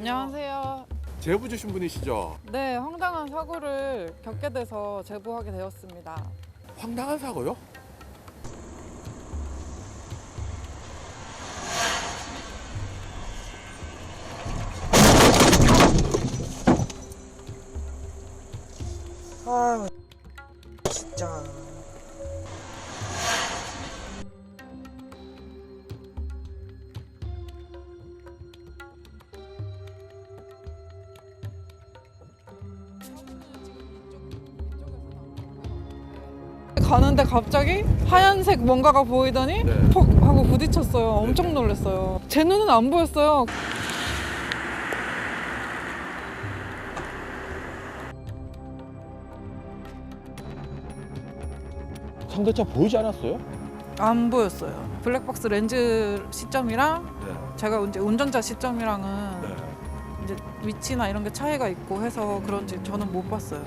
안녕하세요. 제보 주신 분이시죠? 네, 황당한 사고를 겪게 돼서 제보하게 되었습니다. 황당한 사고요? 아유 진짜 가는데 갑자기 하얀색 뭔가가 보이더니 네. 퍽 하고 부딪혔어요. 엄청 놀랐어요. 제 눈은 안 보였어요. 상대차 보이지 않았어요? 안 보였어요. 블랙박스 렌즈 시점이랑 네. 제가 이제 운전자 시점이랑은 네. 이제 위치나 이런 게 차이가 있고 해서 그런지 저는 못 봤어요.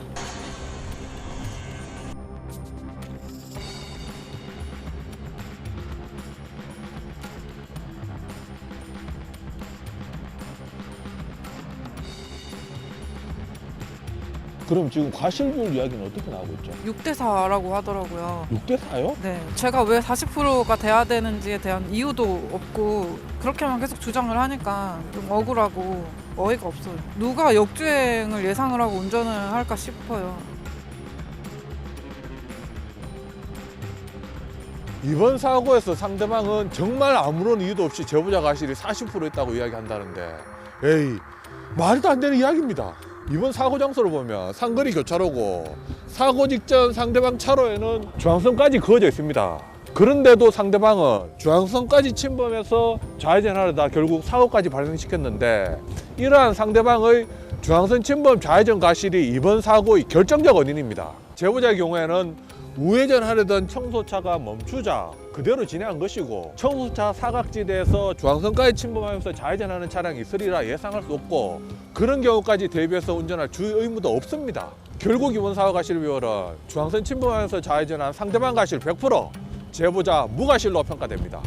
그럼 지금 과실비율 이야기는 어떻게 나오고 있죠? 6대 4라고 하더라고요. 6대 4요? 네, 제가 왜 40%가 돼야 되는지에 대한 이유도 없고 그렇게만 계속 주장을 하니까 좀 억울하고 어이가 없어요. 누가 역주행을 예상을 하고 운전을 할까 싶어요. 이번 사고에서 상대방은 정말 아무런 이유도 없이 제보자 과실이 40% 있다고 이야기한다는데 에이 말도 안 되는 이야기입니다. 이번 사고 장소를 보면 상거리 교차로고 사고 직전 상대방 차로에는 중앙선까지 그어져 있습니다. 그런데도 상대방은 중앙선까지 침범해서 좌회전하려다 결국 사고까지 발생시켰는데 이러한 상대방의 중앙선 침범 좌회전 과실이 이번 사고의 결정적 원인입니다. 제보자의 경우에는 우회전하려던 청소차가 멈추자 그대로 진행한 것이고 청소차 사각지대에서 중앙선까지 침범하면서 좌회전하는 차량이 있으리라 예상할 수 없고 그런 경우까지 대비해서 운전할 주의 의무도 없습니다. 결국 이번 사고 과실 비율은 중앙선 침범하면서 좌회전한 상대방 과실 100% 제보자 무과실로 평가됩니다.